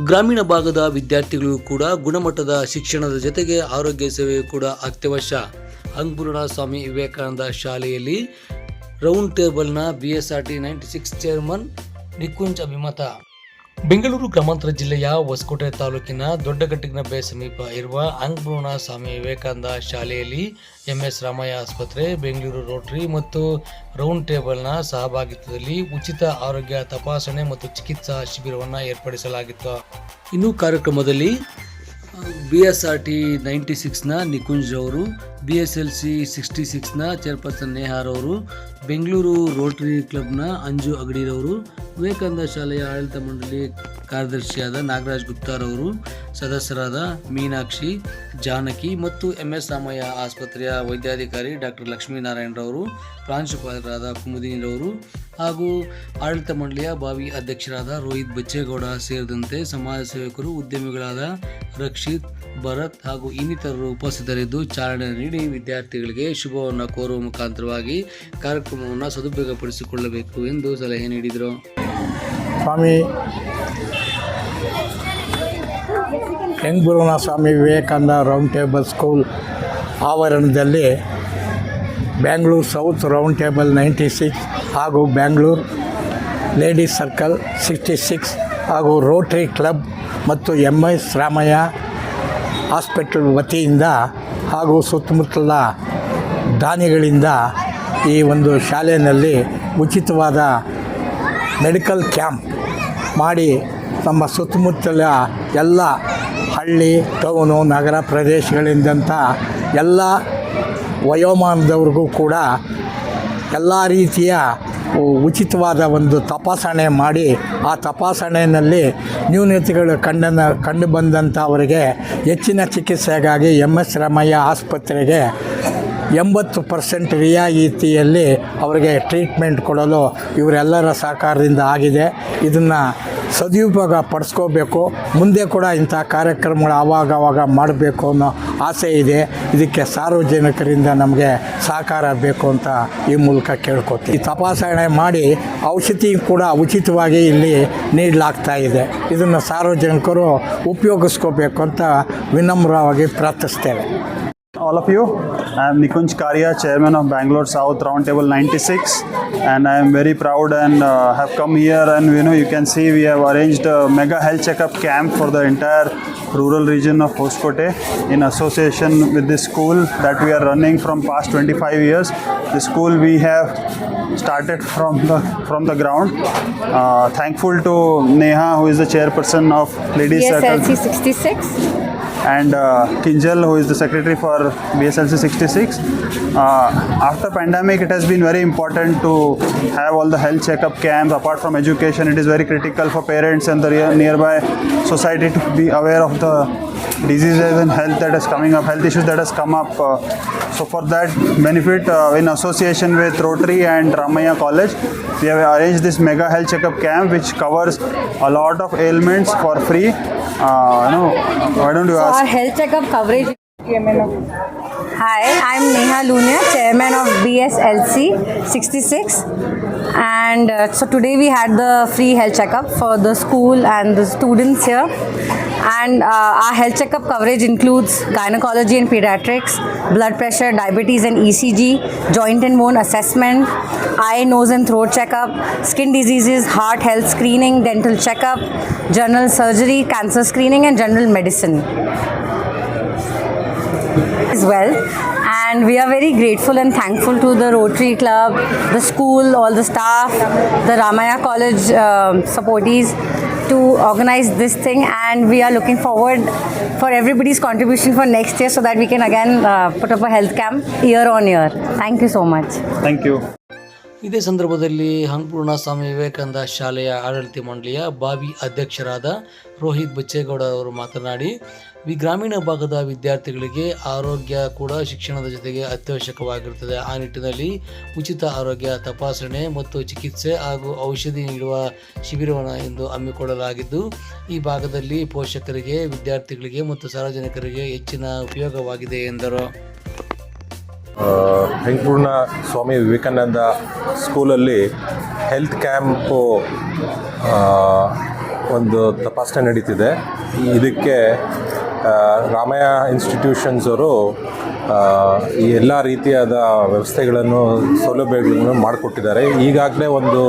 ಗ್ರಾಮೀಣ ಭಾಗದ ವಿದ್ಯಾರ್ಥಿಗಳು ಕೂಡ ಗುಣಮಟ್ಟದ ಶಿಕ್ಷಣದ ಜೊತೆಗೆ ಆರೋಗ್ಯ ಸೇವೆ ಕೂಡ ಅತ್ಯವಶ್ಯ. ಅಂಕುರಣ ಸ್ವಾಮಿ ವಿವೇಕಾನಂದ ಶಾಲೆಯಲ್ಲಿ ರೌಂಡ್ ಟೇಬಲ್ನ B S R T ninety six chairman Nikunj ಅಭಿಮತ ಬೆಂಗಳೂರು ಗ್ರಾಮಾಂತರ ಜಿಲ್ಲೆಯ ಹೊಸಕೋಟೆ ತಾಲೂಕಿನ ದೊಡ್ಡಗಟ್ಟಿನ ಬೆ ಸಮೀಪ ಇರುವ ಅಂಕುರಣ ಸ್ವಾಮಿ ವಿವೇಕಾನಂದ ಶಾಲೆಯಲ್ಲಿ ಎಂಎಸ್ ರಾಮಯ್ಯ ಆಸ್ಪತ್ರೆ, ಬೆಂಗಳೂರು ರೋಟರಿ ಮತ್ತು ರೌಂಡ್ ಟೇಬಲ್ನ ಸಹಭಾಗಿತ್ವದಲ್ಲಿ ಉಚಿತ ಆರೋಗ್ಯ ತಪಾಸಣೆ ಮತ್ತು ಚಿಕಿತ್ಸಾ ಶಿಬಿರವನ್ನು ಏರ್ಪಡಿಸಲಾಗಿತ್ತು. ಇನ್ನು ಕಾರ್ಯಕ್ರಮದಲ್ಲಿ B S R T ninety ಸಿಕ್ಸ್ನ Nikunj ಅವರು B S L C sixty ಸಿಕ್ಸ್ನ chairperson ನೇಹಾರ್ ಅವರು ಬೆಂಗಳೂರು ರೋಟರಿ ಕ್ಲಬ್ನ ಅಂಜು ಅಗಡಿರವರು ವಿವೇಕಾನಂದ ಶಾಲೆಯ ಆಡಳಿತ ಮಂಡಳಿ ಕಾರ್ಯದರ್ಶಿಯಾದ ನಾಗರಾಜ್ ಗುಪ್ತಾರವರು ಸದಸ್ಯರಾದ ಮೀನಾಕ್ಷಿ, ಜಾನಕಿ ಮತ್ತು ಎಂ ಎಸ್ ರಾಮಯ್ಯ ಆಸ್ಪತ್ರೆಯ ವೈದ್ಯಾಧಿಕಾರಿ ಡಾಕ್ಟರ್ ಲಕ್ಷ್ಮೀನಾರಾಯಣರವರು ಪ್ರಾಂಶುಪಾಲರಾದ ಕುಮುದಿನಿರವರು ಹಾಗೂ ಆಡಳಿತ ಮಂಡಳಿಯ ಬಾವಿ ಅಧ್ಯಕ್ಷರಾದ ರೋಹಿತ್ ಬಚ್ಚೇಗೌಡ ಸೇರಿದಂತೆ ಸಮಾಜ ಸೇವಕರು, ಉದ್ಯಮಿಗಳಾದ ರಕ್ಷಿತ್ ಭರತ್ ಹಾಗೂ ಇನ್ನಿತರರು ಉಪಸ್ಥಿತರಿದ್ದು ಚಾಲನೆ ನೀಡಿ ವಿದ್ಯಾರ್ಥಿಗಳಿಗೆ ಶುಭವನ್ನು ಕೋರುವ ಮುಖಾಂತರವಾಗಿ ಕಾರ್ಯಕ್ರಮವನ್ನು ಸದುಪಯೋಗಪಡಿಸಿಕೊಳ್ಳಬೇಕು ಎಂದು ಸಲಹೆ ನೀಡಿದರು. Swami ಹೆಂಗ್ಬುರುನ Swami Vivekananda round table school ಆವರಣದಲ್ಲಿ Bangalore south round table ninety six ಹಾಗೂ Bangalore ladies circle sixty six ಹಾಗೂ ರೋಟ್ರಿ ಕ್ಲಬ್ ಮತ್ತು ಎಂ ಎಸ್ ರಾಮಯ್ಯ ಹಾಸ್ಪಿಟಲ್ ವತಿಯಿಂದ ಹಾಗೂ ಸುತ್ತಮುತ್ತಲ ದಾನಿಗಳಿಂದ ಈ ಒಂದು ಶಾಲೆಯಲ್ಲಿ ಉಚಿತವಾದ ಮೆಡಿಕಲ್ ಕ್ಯಾಂಪ್ ಮಾಡಿ ನಮ್ಮ ಸುತ್ತಮುತ್ತಲ ಎಲ್ಲ ಹಳ್ಳಿ, ಟೌನು, ನಗರ ಪ್ರದೇಶಗಳಿಂದಂಥ ಎಲ್ಲ ವಯೋಮಾನದವ್ರಿಗೂ ಕೂಡ ಎಲ್ಲ ರೀತಿಯ ಉಚಿತವಾದ ಒಂದು ತಪಾಸಣೆ ಮಾಡಿ ಆ ತಪಾಸಣೆಯಲ್ಲಿ ನ್ಯೂನತೆಗಳು ಕಂಡನ ಕಂಡು ಬಂದಂಥ ಅವರಿಗೆ ಹೆಚ್ಚಿನ ಚಿಕಿತ್ಸೆಗಾಗಿ ಎಂ ಎಸ್ ರಾಮಯ್ಯ ಆಸ್ಪತ್ರೆಗೆ ಎಂಬತ್ತು ಪರ್ಸೆಂಟ್ ರಿಯಾಯಿತಿಯಲ್ಲಿ ಅವರಿಗೆ ಟ್ರೀಟ್ಮೆಂಟ್ ಕೊಡಲು ಇವರೆಲ್ಲರ ಸಹಕಾರದಿಂದ ಆಗಿದೆ. ಇದನ್ನು ಸದುಪಯೋಗ ಪಡಿಸ್ಕೋಬೇಕು. ಮುಂದೆ ಕೂಡ ಇಂಥ ಕಾರ್ಯಕ್ರಮಗಳು ಆವಾಗವಾಗ ಆವಾಗ ಮಾಡಬೇಕು ಅನ್ನೋ ಆಸೆ ಇದೆ. ಇದಕ್ಕೆ ಸಾರ್ವಜನಿಕರಿಂದ ನಮಗೆ ಸಹಕಾರ ಬೇಕು ಅಂತ ಈ ಮೂಲಕ ಕೇಳ್ಕೊತೀವಿ ಈ ತಪಾಸಣೆ ಮಾಡಿ ಔಷಧಿ ಕೂಡ ಉಚಿತವಾಗಿ ಇಲ್ಲಿ ನೀಡಲಾಗ್ತಾ ಇದೆ. ಇದನ್ನು ಸಾರ್ವಜನಿಕರು ಉಪಯೋಗಿಸ್ಕೋಬೇಕು ಅಂತ ವಿನಮ್ರವಾಗಿ ಪ್ರಾರ್ಥಿಸ್ತೇವೆ. All of you. I am Nikunj Karia, Chairman of Bangalore South Roundtable 96, and I am very proud and uh, have come here. And you know, you can see we have arranged a mega health checkup camp for the entire rural region of Hoskote in association with this school that we are running from past 25 years. The school we have started from the from the ground. Uh, thankful to Neha, who is the chairperson of Ladies Circle 66. And uh, Kinjal, who is the secretary for BSLC 66. Uh, after pandemic, it has been very important to have all the health checkup camps. Apart from education, it is very critical for parents and the nearby society to be aware of the diseases and health that is coming up, health issues that has come up. Uh, so for that benefit, uh, in association with Rotary and Ramaya College, we have arranged this mega health checkup camp, which covers a lot of ailments for free. Uh, no, why don't you ask? और health checkup coverage hi I am Neha Lunia chairman of B S L C sixty six And uh, so today we had the free health checkup for the school and the students here. And uh, our health checkup coverage includes gynecology and pediatrics, blood pressure, diabetes and ECG, joint and bone assessment, eye, nose and throat checkup, skin diseases, heart health screening, dental checkup, general surgery, cancer screening and general medicine as well. And we are very grateful and thankful to the Rotary Club, the school, all the staff, the Ramaya College um, supportees to organize this thing. And we are looking forward for everybody's contribution for next year so that we can again uh, put up a health camp year on year. Thank you so much. Thank you. ಇದೇ ಸಂದರ್ಭದಲ್ಲಿ ಅನ್ನಪೂರ್ಣ ಸ್ವಾಮಿ ವಿವೇಕಾನಂದ ಶಾಲೆಯ ಆಡಳಿತ ಮಂಡಳಿಯ ಬಾವಿ ಅಧ್ಯಕ್ಷರಾದ ರೋಹಿತ್ ಬಚ್ಚೇಗೌಡ ಅವರು ಮಾತನಾಡಿ, V ಗ್ರಾಮೀಣ ಭಾಗದ ವಿದ್ಯಾರ್ಥಿಗಳಿಗೆ ಆರೋಗ್ಯ ಕೂಡ ಶಿಕ್ಷಣದ ಜೊತೆಗೆ ಅತ್ಯವಶ್ಯಕವಾಗಿರುತ್ತದೆ. ಆ ನಿಟ್ಟಿನಲ್ಲಿ ಉಚಿತ ಆರೋಗ್ಯ ತಪಾಸಣೆ ಮತ್ತು ಚಿಕಿತ್ಸೆ ಹಾಗೂ ಔಷಧಿ ನೀಡುವ ಶಿಬಿರವನ್ನು ಎಂದು ಹಮ್ಮಿಕೊಳ್ಳಲಾಗಿದ್ದು, ಈ ಭಾಗದಲ್ಲಿ ಪೋಷಕರಿಗೆ, ವಿದ್ಯಾರ್ಥಿಗಳಿಗೆ ಮತ್ತು ಸಾರ್ವಜನಿಕರಿಗೆ ಹೆಚ್ಚಿನ ಉಪಯೋಗವಾಗಿದೆ, ಎಂದರು. ಹೆಂಗಪೂರ್ಣ ಸ್ವಾಮಿ ವಿವೇಕಾನಂದ ಸ್ಕೂಲಲ್ಲಿ ಹೆಲ್ತ್ ಕ್ಯಾಂಪು ಒಂದು ತಪಾಸಣೆ ನಡೀತಿದೆ. ಇದಕ್ಕೆ ರಾಮಯ್ಯ ಇನ್ಸ್ಟಿಟ್ಯೂಷನ್ಸ್ ಅವರು ಈ ಎಲ್ಲ ರೀತಿಯಾದ ವ್ಯವಸ್ಥೆಗಳನ್ನು, ಸೌಲಭ್ಯಗಳನ್ನು ಮಾಡಿಕೊಟ್ಟಿದ್ದಾರೆ. ಈಗಾಗಲೇ ಒಂದು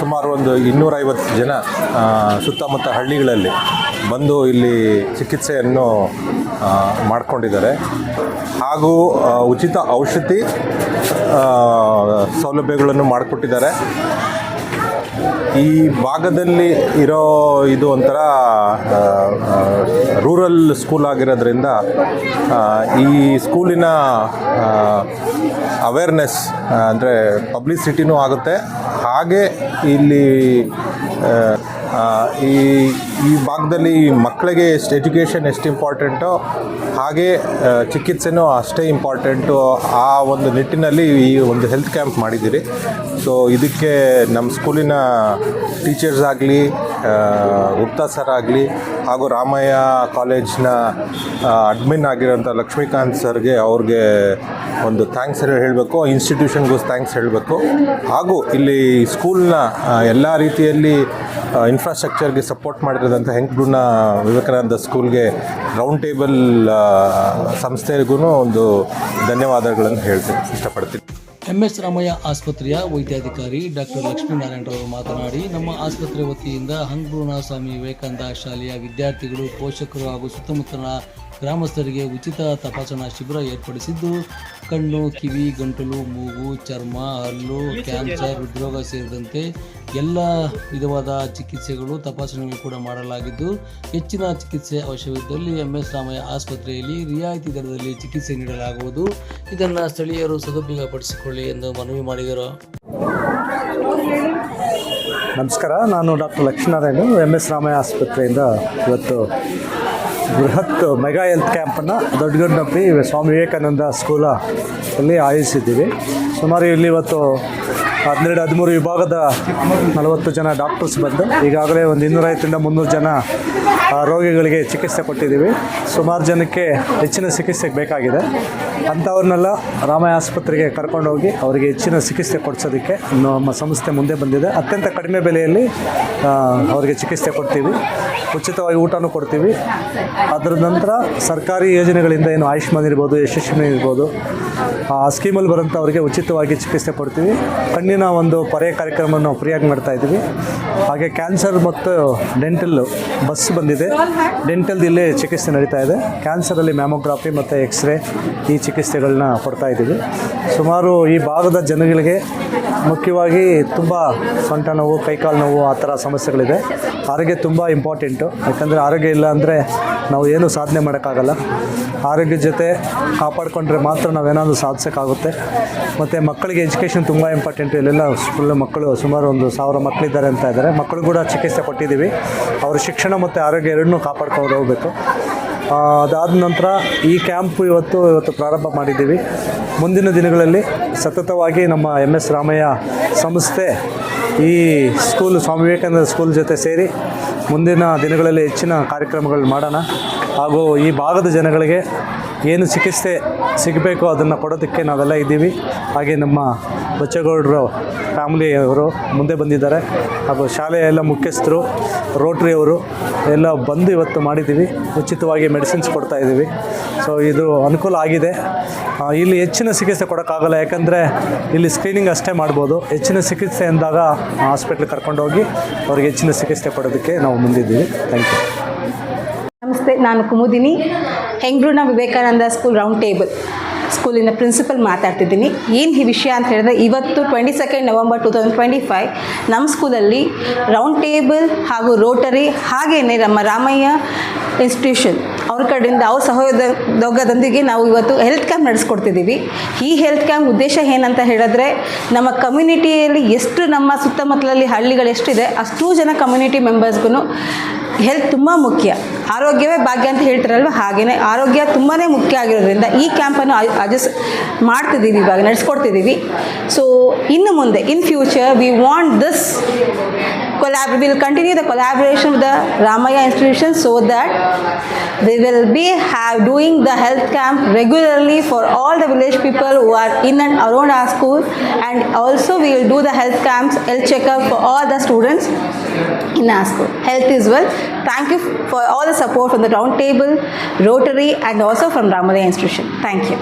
ಸುಮಾರು ಒಂದು ಇನ್ನೂರೈವತ್ತು ಜನ ಸುತ್ತಮುತ್ತ ಹಳ್ಳಿಗಳಲ್ಲಿ ಬಂದು ಇಲ್ಲಿ ಚಿಕಿತ್ಸೆಯನ್ನು ಮಾಡಿಕೊಂಡಿದ್ದಾರೆ. ಹಾಗೂ ಉಚಿತ ಔಷಧಿ ಸೌಲಭ್ಯಗಳನ್ನು ಮಾಡಿಕೊಟ್ಟಿದ್ದಾರೆ. ಈ ಭಾಗದಲ್ಲಿ ಇರೋ ಇದು ಒಂಥರ ರೂರಲ್ ಸ್ಕೂಲ್ ಆಗಿರೋದ್ರಿಂದ ಈ ಸ್ಕೂಲಿನ ಅವೇರ್ನೆಸ್ ಅಂದರೆ ಪಬ್ಲಿಸಿಟಿನೂ ಆಗುತ್ತೆ. ಹಾಗೆ ಇಲ್ಲಿ ಈ ಈ ಭಾಗದಲ್ಲಿ ಮಕ್ಕಳಿಗೆ ಎಷ್ಟು ಎಜುಕೇಷನ್ ಎಷ್ಟು ಇಂಪಾರ್ಟೆಂಟೋ ಹಾಗೆ ಚಿಕಿತ್ಸೆನೂ ಅಷ್ಟೇ ಇಂಪಾರ್ಟೆಂಟು ಆ ಒಂದು ನಿಟ್ಟಿನಲ್ಲಿ ಈ ಒಂದು ಹೆಲ್ತ್ ಕ್ಯಾಂಪ್ ಮಾಡಿದ್ದೀರಿ. ಸೊ ಇದಕ್ಕೆ ನಮ್ಮ ಸ್ಕೂಲಿನ ಟೀಚರ್ಸ್ ಆಗಲಿ ಗುಪ್ತಾ ಸರ್ ಆಗಲಿ ಹಾಗೂ ರಾಮಯ್ಯ ಕಾಲೇಜ್ನ ಅಡ್ಮಿನ್ ಆಗಿರೋಂಥ ಲಕ್ಷ್ಮೀಕಾಂತ್ ಸರ್ಗೆ ಅವ್ರಿಗೆ ಒಂದು ಥ್ಯಾಂಕ್ಸ್ ಹೇಳಬೇಕು. ಇನ್ಸ್ಟಿಟ್ಯೂಷನ್ಗೂ ಥ್ಯಾಂಕ್ಸ್ ಹೇಳಬೇಕು. ಹಾಗೂ ಇಲ್ಲಿ ಸ್ಕೂಲ್ನ ಎಲ್ಲ ರೀತಿಯಲ್ಲಿ ಇನ್ಫ್ರಾಸ್ಟ್ರಕ್ಚರ್ಗೆ ಸಪೋರ್ಟ್ ಮಾಡಿರೋದಂಥ ಹೆಂಕುನ ವಿವೇಕಾನಂದ ಸ್ಕೂಲ್ಗೆ ರೌಂಡ್ ಟೇಬಲ್ ಸಂಸ್ಥೆಗೂ ಒಂದು ಧನ್ಯವಾದಗಳನ್ನು ಹೇಳ್ತೀನಿ, ಇಷ್ಟಪಡ್ತೀನಿ. ಎಂ ಎಸ್ ರಾಮಯ್ಯ ಆಸ್ಪತ್ರೆಯ ವೈದ್ಯಾಧಿಕಾರಿ ಡಾಕ್ಟರ್ ಲಕ್ಷ್ಮೀನಾರಾಯಣರವರು ಮಾತನಾಡಿ, ನಮ್ಮ ಆಸ್ಪತ್ರೆ ವತಿಯಿಂದ ಹಂಗ್ರೂನ ಸ್ವಾಮಿ ವಿವೇಕಾನಂದ ಶಾಲೆಯ ವಿದ್ಯಾರ್ಥಿಗಳು ಪೋಷಕರು ಹಾಗೂ ಸುತ್ತಮುತ್ತಲಿನ ಗ್ರಾಮಸ್ಥರಿಗೆ ಉಚಿತ ತಪಾಸಣಾ ಶಿಬಿರ ಏರ್ಪಡಿಸಿದ್ದು, ಕಣ್ಣು, ಕಿವಿ, ಗಂಟಲು, ಮೂಗು, ಚರ್ಮ, ಹಲ್ಲು, ಕ್ಯಾನ್ಸರ್, ಹೃದ್ರೋಗ ಸೇರಿದಂತೆ ಎಲ್ಲ ವಿಧವಾದ ಚಿಕಿತ್ಸೆಗಳು ತಪಾಸಣೆಗಳು ಕೂಡ ಮಾಡಲಾಗಿದ್ದು, ಹೆಚ್ಚಿನ ಚಿಕಿತ್ಸೆ ಅವಶ್ಯವಿದ್ದಲ್ಲಿ ಎಂ ಎಸ್ ರಾಮಯ್ಯ ಆಸ್ಪತ್ರೆಯಲ್ಲಿ ರಿಯಾಯಿತಿ ದರದಲ್ಲಿ ಚಿಕಿತ್ಸೆ ನೀಡಲಾಗುವುದು. ಇದನ್ನು ಸ್ಥಳೀಯರು ಸದುಪಯೋಗಪಡಿಸಿಕೊಳ್ಳಿ ಎಂದು ಮನವಿ ಮಾಡಿದರು. ನಮಸ್ಕಾರ, ನಾನು doctor Lakshminarayana M S Ramaiah ಆಸ್ಪತ್ರೆಯಿಂದ ಇವತ್ತು ಬೃಹತ್ ಮೆಗಾ ಹೆಲ್ತ್ ಕ್ಯಾಂಪನ್ನು ದೊಡ್ಡಗಂಡಪ್ಪಿ ಸ್ವಾಮಿ ವಿವೇಕಾನಂದ ಸ್ಕೂಲ ಅಲ್ಲಿ ಆಯೋಜಿಸಿದ್ದೀವಿ. ಸುಮಾರು ಇಲ್ಲಿ ಇವತ್ತು ಹನ್ನೆರಡು ಹದಿಮೂರು ವಿಭಾಗದ ನಲವತ್ತು ಜನ ಡಾಕ್ಟರ್ಸ್ ಬಂದು ಈಗಾಗಲೇ ಒಂದು ಇನ್ನೂರೈವತ್ತರಿಂದ ಮುನ್ನೂರು ಜನ ರೋಗಿಗಳಿಗೆ ಚಿಕಿತ್ಸೆ ಕೊಟ್ಟಿದ್ದೀವಿ. ಸುಮಾರು ಜನಕ್ಕೆ ಹೆಚ್ಚಿನ ಚಿಕಿತ್ಸೆಗೆ ಬೇಕಾಗಿದೆ. ಅಂಥವ್ರನ್ನೆಲ್ಲ ರಾಮಯ್ಯ ಆಸ್ಪತ್ರೆಗೆ ಕರ್ಕೊಂಡೋಗಿ ಅವರಿಗೆ ಹೆಚ್ಚಿನ ಚಿಕಿತ್ಸೆ ಕೊಡಿಸೋದಕ್ಕೆ ನಮ್ಮ ಸಂಸ್ಥೆ ಮುಂದೆ ಬಂದಿದೆ. ಅತ್ಯಂತ ಕಡಿಮೆ ಬೆಲೆಯಲ್ಲಿ ಅವರಿಗೆ ಚಿಕಿತ್ಸೆ ಕೊಡ್ತೀವಿ. ಉಚಿತವಾಗಿ ಊಟನೂ ಕೊಡ್ತೀವಿ. ಅದರ ನಂತರ ಸರ್ಕಾರಿ ಯೋಜನೆಗಳಿಂದ ಏನು ಆಯುಷ್ಮಾನ್ ಇರ್ಬೋದು, ಯಶಸ್ವಿನಿ ಇರ್ಬೋದು, ಆ ಸ್ಕೀಮಲ್ಲಿ ಬರೋಂಥವ್ರಿಗೆ ಉಚಿತವಾಗಿ ಚಿಕಿತ್ಸೆ ಕೊಡ್ತೀವಿ. ಕಣ್ಣಿನ ಒಂದು ಪರ್ಯಾಯ ಕಾರ್ಯಕ್ರಮವನ್ನು ಫ್ರೀಯಾಗಿ ಮಾಡ್ತಾ ಇದ್ದೀವಿ. ಹಾಗೆ ಕ್ಯಾನ್ಸರ್ ಮತ್ತು ಡೆಂಟಲ್ ಬಸ್ ಬಂದಿದೆ. ಡೆಂಟಲ್ ಇಲ್ಲೇ ಚಿಕಿತ್ಸೆ ನಡೀತಾ ಇದೆ. ಕ್ಯಾನ್ಸರಲ್ಲಿ ಮ್ಯಾಮೋಗ್ರಾಫಿ ಮತ್ತು ಎಕ್ಸ್ರೇ ಈ ಚಿಕಿತ್ಸೆಗಳನ್ನ ಕೊಡ್ತಾ ಇದ್ದೀವಿ. ಸುಮಾರು ಈ ಭಾಗದ ಜನಗಳಿಗೆ ಮುಖ್ಯವಾಗಿ ತುಂಬ ಸೊಂಟ ನೋವು ಕೈಕಾಲು ನೋವು ಆ ಥರ ಸಮಸ್ಯೆಗಳಿದೆ. ಆರೋಗ್ಯ ತುಂಬ ಇಂಪಾರ್ಟೆಂಟು ಯಾಕಂದರೆ ಆರೋಗ್ಯ ಇಲ್ಲ ಅಂದರೆ ನಾವು ಏನು ಸಾಧನೆ ಮಾಡೋಕ್ಕಾಗಲ್ಲ. ಆರೋಗ್ಯದ ಜೊತೆ ಕಾಪಾಡಿಕೊಂಡ್ರೆ ಮಾತ್ರ ನಾವೇನಾದರೂ ಸಾಧಿಸೋಕ್ಕಾಗುತ್ತೆ. ಮತ್ತು ಮಕ್ಕಳಿಗೆ ಎಜುಕೇಷನ್ ತುಂಬ ಇಂಪಾರ್ಟೆಂಟು ಇಲ್ಲೆಲ್ಲ ಫುಲ್ ಮಕ್ಕಳು ಸುಮಾರು ಒಂದು ಸಾವಿರ ಮಕ್ಕಳಿದ್ದಾರೆ ಅಂತ ಇದ್ದಾರೆ. ಮಕ್ಕಳು ಕೂಡ ಚಿಕಿತ್ಸೆ ಕೊಟ್ಟಿದ್ದೀವಿ. ಅವರ ಶಿಕ್ಷಣ ಮತ್ತು ಆರೋಗ್ಯ ಎರಡನ್ನೂ ಕಾಪಾಡ್ಕೊಂಡು ಹೋಗಬೇಕು. ಅದಾದ ನಂತರ ಈ ಕ್ಯಾಂಪ್ ಇವತ್ತು ಇವತ್ತು ಪ್ರಾರಂಭ ಮಾಡಿದ್ದೀವಿ. ಮುಂದಿನ ದಿನಗಳಲ್ಲಿ ಸತತವಾಗಿ ನಮ್ಮ ಎಂ ಎಸ್ ರಾಮಯ್ಯ ಸಂಸ್ಥೆ ಈ ಸ್ಕೂಲ್ ಸ್ವಾಮಿ ವಿವೇಕಾನಂದ ಸ್ಕೂಲ್ ಜೊತೆ ಸೇರಿ ಮುಂದಿನ ದಿನಗಳಲ್ಲಿ ಹೆಚ್ಚಿನ ಕಾರ್ಯಕ್ರಮಗಳು ಮಾಡೋಣ. ಹಾಗೂ ಈ ಭಾಗದ ಜನಗಳಿಗೆ ಏನು ಚಿಕಿತ್ಸೆ ಸಿಗಬೇಕು ಅದನ್ನು ಕೊಡೋದಕ್ಕೆ ನಾವೆಲ್ಲ ಇದ್ದೀವಿ. ಹಾಗೆ ನಮ್ಮ ಬಚ್ಚೇಗೌಡರು ಫ್ಯಾಮಿಲಿಯವರು ಮುಂದೆ ಬಂದಿದ್ದಾರೆ. ಹಾಗೂ ಶಾಲೆಯ ಎಲ್ಲ ಮುಖ್ಯಸ್ಥರು ರೋಟ್ರಿಯವರು ಎಲ್ಲ ಬಂದು ಇವತ್ತು ಮಾಡಿದ್ದೀವಿ. ಉಚಿತವಾಗಿ ಮೆಡಿಸಿನ್ಸ್ ಕೊಡ್ತಾ ಇದ್ದೀವಿ. ಸೊ ಇದು ಅನುಕೂಲ ಆಗಿದೆ. ಇಲ್ಲಿ ಹೆಚ್ಚಿನ ಚಿಕಿತ್ಸೆ ಕೊಡೋಕ್ಕಾಗಲ್ಲ. ಯಾಕಂದರೆ ಇಲ್ಲಿ ಸ್ಕ್ರೀನಿಂಗ್ ಅಷ್ಟೇ ಮಾಡ್ಬೋದು. ಹೆಚ್ಚಿನ ಚಿಕಿತ್ಸೆ ಅಂದಾಗ ಹಾಸ್ಪಿಟ್ಲಿಗೆ ಕರ್ಕೊಂಡೋಗಿ ಅವ್ರಿಗೆ ಹೆಚ್ಚಿನ ಚಿಕಿತ್ಸೆ ಕೊಡೋದಕ್ಕೆ ನಾವು ಮುಂದಿದ್ದೀವಿ. ಥ್ಯಾಂಕ್ ಯು ನಮಸ್ತೆ, ನಾನು ಕುಮುದಿನಿ. ಹೆಂಗ್ರೂನ ವಿವೇಕಾನಂದ ಸ್ಕೂಲ್ ರೌಂಡ್ ಟೇಬಲ್ ಸ್ಕೂಲಿನ ಪ್ರಿನ್ಸಿಪಲ್ ಮಾತಾಡ್ತಿದ್ದೀನಿ. ಏನು ಈ ವಿಷಯ ಅಂತ ಹೇಳಿದ್ರೆ, ಇವತ್ತು twenty second November two thousand twenty five ನಮ್ಮ ಸ್ಕೂಲಲ್ಲಿ ರೌಂಡ್ ಟೇಬಲ್ ಹಾಗೂ ರೋಟರಿ ಹಾಗೆಯೇ ನಮ್ಮ ರಾಮಯ್ಯ ಇನ್ಸ್ಟಿಟ್ಯೂಷನ್ ಅವ್ರ ಕಡೆಯಿಂದ, ಅವ್ರ ಸಹಯೋಗದೊಂದಿಗೆ ನಾವು ಇವತ್ತು ಹೆಲ್ತ್ ಕ್ಯಾಂಪ್ ನಡೆಸ್ಕೊಡ್ತಿದ್ದೀವಿ. ಈ ಹೆಲ್ತ್ ಕ್ಯಾಂಪ್ ಉದ್ದೇಶ ಏನಂತ ಹೇಳಿದ್ರೆ, ನಮ್ಮ ಕಮ್ಯುನಿಟಿಯಲ್ಲಿ ಎಷ್ಟು ನಮ್ಮ ಸುತ್ತಮುತ್ತಲಲ್ಲಿ ಹಳ್ಳಿಗಳು ಎಷ್ಟಿದೆ, ಅಷ್ಟೂ ಜನ ಕಮ್ಯುನಿಟಿ ಮೆಂಬರ್ಸ್ಗೂ ಹೆಲ್ತ್ ತುಂಬ ಮುಖ್ಯ. ಆರೋಗ್ಯವೇ ಭಾಗ್ಯ ಅಂತ ಹೇಳ್ತಾರಲ್ವ? ಹಾಗೇ ಆರೋಗ್ಯ ತುಂಬಾ ಮುಖ್ಯ ಆಗಿರೋದ್ರಿಂದ ಈ ಕ್ಯಾಂಪನ್ನು ಅಜಸ್ ಮಾಡ್ತಿದ್ದೀವಿ, ಇವಾಗ ನಡೆಸ್ಕೊಡ್ತಿದ್ದೀವಿ. ಸೊ ಇನ್ನು ಮುಂದೆ in future we want this collab- we'll continue the collaboration with the Ramaya institution so that we will be have doing the health camp regularly for all the village people who are in and around our school and also we will do the health camps, health checkup for all the students in our school. Health is wealth. Thank you for all the support from the round table, Rotary and also from Ramaya institution. Thank you.